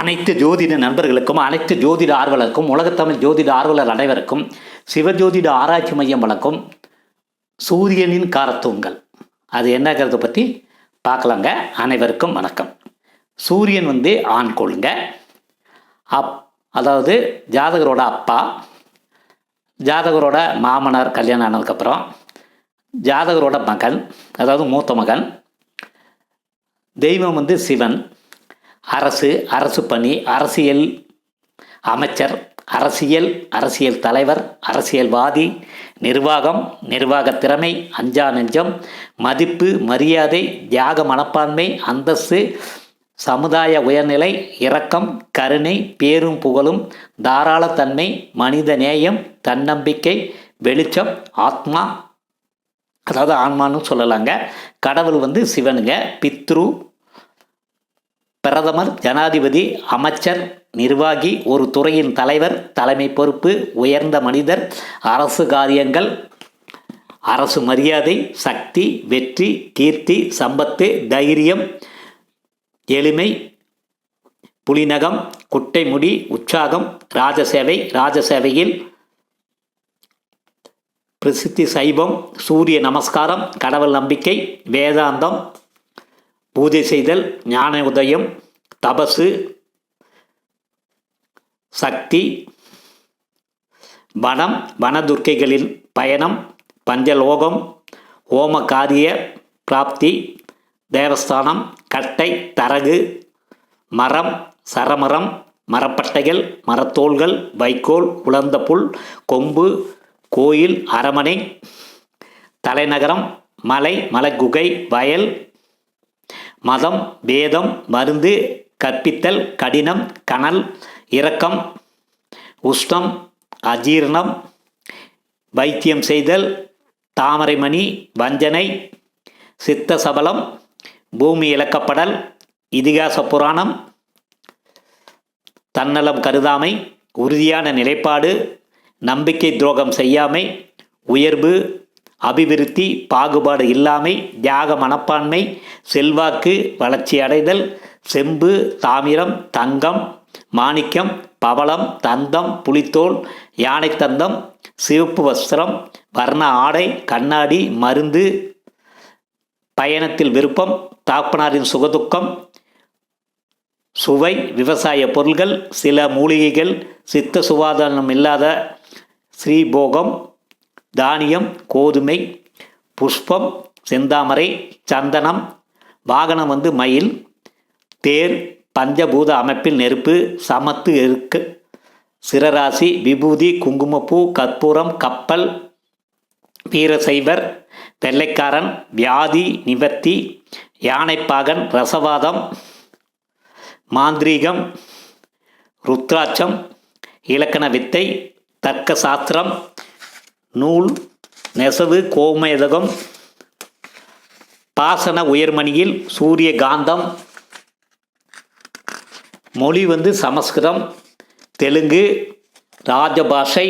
அனைத்து ஜோதிட நண்பர்களுக்கும் அனைத்து ஜோதிட ஆர்வலருக்கும் உலகத்தமிழ் ஜோதிட ஆர்வலர் அனைவருக்கும் சிவஜோதிட ஆராய்ச்சி மையம் வழங்கும் சூரியனின் காரத்தூண்கள். அது என்னங்கிறத பற்றி பார்க்கலாங்க. அனைவருக்கும் வணக்கம். சூரியன் வந்து ஆண் கொள்ளுங்க அப் அதாவது ஜாதகரோட அப்பா ஜாதகரோட மாமனார் கல்யாணம் ஆனதுக்கப்புறம் ஜாதகரோட மகன் அதாவது மூத்த மகன் தெய்வம் வந்து சிவன் அரசு அரசு பணி அரசியல் அமைச்சர் அரசியல் அரசியல் தலைவர் அரசியல்வாதி நிர்வாகம் நிர்வாக திறமை அஞ்சா நெஞ்சம் மதிப்பு மரியாதை தியாக மனப்பான்மை அந்தஸ்து சமுதாய உயர்நிலை இரக்கம் கருணை பேரும் புகழும் தாராளத்தன்மை மனித நேயம் தன்னம்பிக்கை வெளிச்சம் ஆத்மா. அதாவது ஆன்மான்னு சொல்லலாங்க. கடவுள் வந்து சிவனுங்க. பித்ரு பிரதமர் ஜனாதிபதி அமைச்சர் நிர்வாகி ஒரு துறையின் தலைவர் தலைமை பொறுப்பு உயர்ந்த மனிதர் அரசு காரியங்கள் அரசு மரியாதை சக்தி வெற்றி கீர்த்தி சம்பத்து தைரியம் எளிமை புலிநகம் குட்டைமுடி உற்சாகம் ராஜசேவை ராஜசேவையில் பிரசித்தி சைவம் சூரிய நமஸ்காரம் கடவுள் நம்பிக்கை வேதாந்தம் பூஜை செய்தல் ஞான உதயம் தபசு சக்தி வனம் வனதுர்க்கைகளின் பயணம் பஞ்சலோகம் ஓம காரிய பிராப்தி தேவஸ்தானம் கட்டை தரகு மரம் சரமரம் மரப்பட்டைகள் மரத்தோள்கள் வைக்கோல் உலர்ந்த புல் கொம்பு கோயில் அரமனை தலைநகரம் மலை மலைக்குகை வயல் மதம் வேதம் மருந்து கற்பித்தல் கடினம் கனல் இரக்கம் உஷ்ணம் அஜீர்ணம் வைத்தியம் செய்தல் தாமரைமணி வஞ்சனை சித்த சபலம் பூமி இழக்கப்படல் இதிகாச புராணம் தன்னலம் கருதாமை உறுதியான நிலைப்பாடு நம்பிக்கை துரோகம் செய்யாமை உயர்வு அபிவிருத்தி பாகுபாடு இல்லாமை தியாக மனப்பான்மை செல்வாக்கு வளர்ச்சி அடைதல் செம்பு தாமிரம் தங்கம் மாணிக்கம் பவளம் தந்தம் புலித்தோல் யானை தந்தம் சிவப்பு வஸ்திரம் வர்ண ஆடை கண்ணாடி மருந்து பயணத்தில் விருப்பம் தாப்பனாரின் சுகதுக்கம் சுவை விவசாய பொருள்கள் சில மூலிகைகள் சித்த சுவாதானம் இல்லாத ஸ்ரீபோகம் தானியம் கோதுமை புஷ்பம் செந்தாமரை சந்தனம் வாகனம் வந்து மயில் தேர் பஞ்சபூத அமைப்பில் நெருப்பு சமத்து எருக்கு சிரராசி விபூதி குங்குமப்பூ கற்பூரம் கப்பல் வீரசைவர் வெள்ளைக்காரன் வியாதி நிவர்த்தி யானைப்பாகன் ரசவாதம் மாந்திரீகம் ருத்ராட்சம் இலக்கண வித்தை தர்க்க சாஸ்திரம் நூல் நெசவு கோமேதகம் பாசன உயர்மணியில் சூரிய காந்தம் மொழி வந்து சமஸ்கிருதம் தெலுங்கு ராஜபாஷை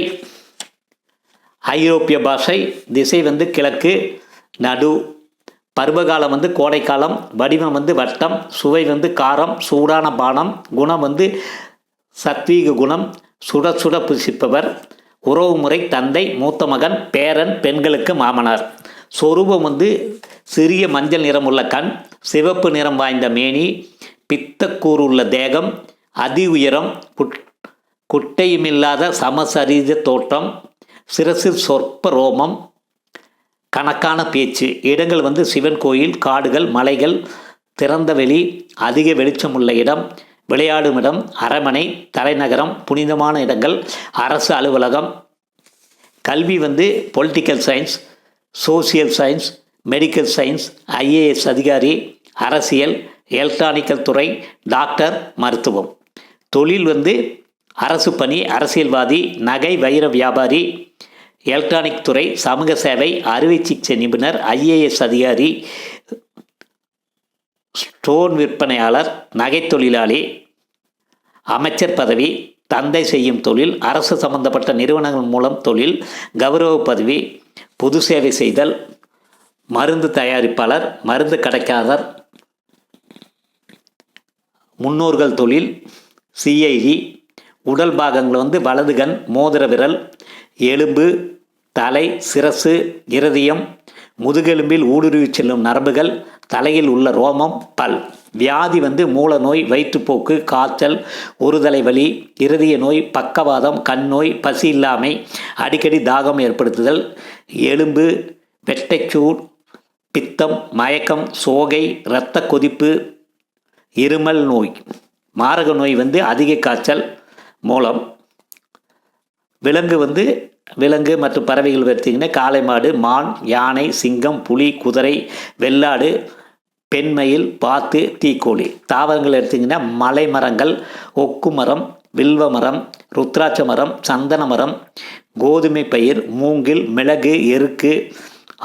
ஐரோப்பிய பாஷை திசை வந்து கிழக்கு நடு பருவகாலம் வந்து கோடைக்காலம் வடிவம் வந்து வட்டம் சுவை வந்து காரம் சூடான பானம் குணம் வந்து சத்வீக குணம் சுட சுட புசிப்பவர். உறவுமுறை தந்தை மூத்த மகன் பேரன் பெண்களுக்கு மாமனார். சொரூபம் வந்து சிறிய மஞ்சள் நிறமுள்ள கண் சிவப்பு நிறம் வாய்ந்த மேனி பித்தக்கூறு உள்ள தேகம் அதி உயரம் குட் குட்டையுமில்லாத சமசரீர தோற்றம் சிரசில் சொற்ப ரோமம் கணக்கான பேச்சு. இடங்கள் வந்து சிவன் கோயில் காடுகள் மலைகள் திறந்த வெளி அதிக வெளிச்சம் உள்ள இடம் விளையாடும் இடம் அரமனை தலைநகரம் புனிதமான இடங்கள் அரசு அலுவலகம் கல்வி வந்து political science social science medical science IAS அதிகாரி அரசியல் எலக்ட்ரானிக்கல் துறை டாக்டர் மருத்துவம். தொழில் வந்து அரசு பணி அரசியல்வாதி நகை வைர வியாபாரி எலக்ட்ரானிக் துறை சமூக சேவை அறுவை சிகிச்சை நிபுணர் ஐஏஎஸ் அதிகாரி ஸ்டோன் விற்பனையாளர் நகை தொழிலாளி அமைச்சர் பதவி தந்தை செய்யும் தொழில் அரசு சம்பந்தப்பட்ட நிறுவனங்கள் மூலம் தொழில் கௌரவ பதவி பொது சேவை செய்தல் மருந்து தயாரிப்பாளர் மருந்து கடைக்காரர் முன்னோர்கள் தொழில் சிஐடி உடல் பாகங்கள் வந்து வலது கண் மோதிர விரல் எலும்பு தலை சிரசு இருதயம் முதுகெலும்பில் ஊடுருவி செல்லும் நரம்புகள் தலையில் உள்ள ரோமம் பல். வியாதி வந்து மூல நோய் வயிற்றுப்போக்கு காய்ச்சல் ஒருதலை வலி இருதய நோய் பக்கவாதம் கண் நோய் பசி இல்லாமை அடிக்கடி தாகம் ஏற்படுத்துதல் எலும்பு வெட்டைச்சூர் பித்தம் மயக்கம் சோகை இரத்த கொதிப்பு இருமல் நோய். மாரக நோய் வந்து அதிக காய்ச்சல் மூலம். விலங்கு வந்து விலங்கு மற்றும் பறவைகள் எடுத்திங்கன்னா காளை மாடு மான் யானை சிங்கம் புலி குதிரை வெள்ளாடு பெண்மயில் பாத்து தீக்கோழி. தாவரங்கள் எடுத்திங்கன்னா மலை மரங்கள் ஒக்கு மரம் வில்வ மரம் ருத்ராட்ச மரம் சந்தன மரம் கோதுமை பயிர் மூங்கில் மிளகு எருக்கு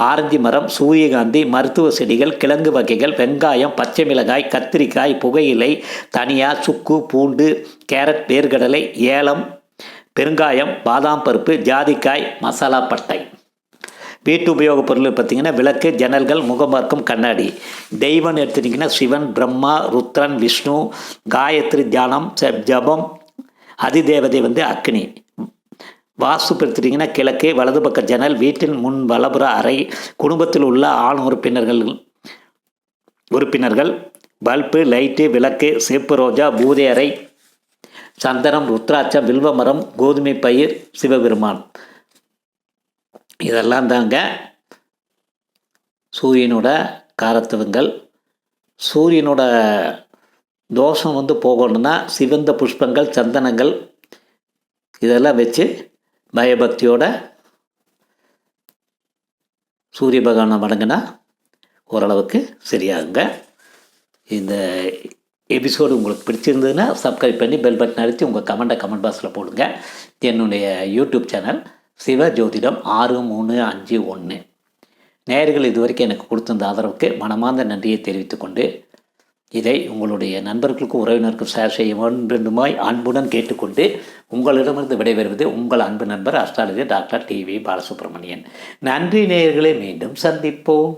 ஆரஞ்சு மரம் சூரியகாந்தி மருத்துவ செடிகள் கிழங்கு வகைகள் வெங்காயம் பச்சை மிளகாய் கத்திரிக்காய் புகையிலை தனியா சுக்கு பூண்டு கேரட் வேர்கடலை ஏலம் பெருங்காயம் பாதாம் பருப்பு ஜாதிக்காய் மசாலா பட்டை. வீட்டு உபயோகப் பொருள் பார்த்திங்கன்னா விளக்கு ஜன்னல்கள் முகமார்க்கம் கண்ணாடி. தெய்வம் எடுத்துட்டிங்கன்னா சிவன் பிரம்மா ருத்ரன் விஷ்ணு காயத்ரி தியானம் ஜபம் அதிதேவதை வந்து அக்னி. வாஸ்து எடுத்துட்டிங்கன்னா கிழக்கு வலது பக்க ஜன்னல் வீட்டின் முன் வலபுற அறை குடும்பத்தில் உள்ள ஆண் உறுப்பினர்கள் உறுப்பினர்கள் பல்பு லைட்டு விளக்கு சிவப்பு ரோஜா பூதை அறை சந்தனம் ருத்ராட்சம் வில்வமரம் கோதுமை பயிர் சிவபெருமான். இதெல்லாம் தாங்க சூரியனோட காரத்துவங்கள். சூரியனோட தோஷம் வந்து போகணும்னா சிவந்த புஷ்பங்கள் சந்தனங்கள் இதெல்லாம் வச்சு பயபக்தியோட சூரிய பகவானை வணங்கினா ஓரளவுக்கு சரியாகுங்க. இந்த எபிசோடு உங்களுக்கு பிடிச்சிருந்ததுன்னா சப்ஸ்கிரைப் பண்ணி பெல் பட்டன் அழுத்தி உங்கள் கமெண்ட்டை கமெண்ட் பாக்ஸில் போடுங்க. என்னுடைய யூடியூப் சேனல் சிவ ஜோதிடம் ஆறு மூணு அஞ்சு ஒன்று நேயர்கள் இதுவரைக்கும் எனக்கு கொடுத்திருந்த ஆதரவுக்கு மனமார்ந்த நன்றியை தெரிவித்துக்கொண்டு இதை உங்களுடைய நண்பர்களுக்கும் உறவினருக்கும் ஷேர் செய்ய வேண்டுமாய் அன்புடன் கேட்டுக்கொண்டு உங்களிடமிருந்து விடைபெறுவது உங்கள் அன்பு நண்பர் அஸ்ட்ராலஜர் டாக்டர் டிவி பாலசுப்ரமணியன். நன்றி நேயர்களை மீண்டும் சந்திப்போம்.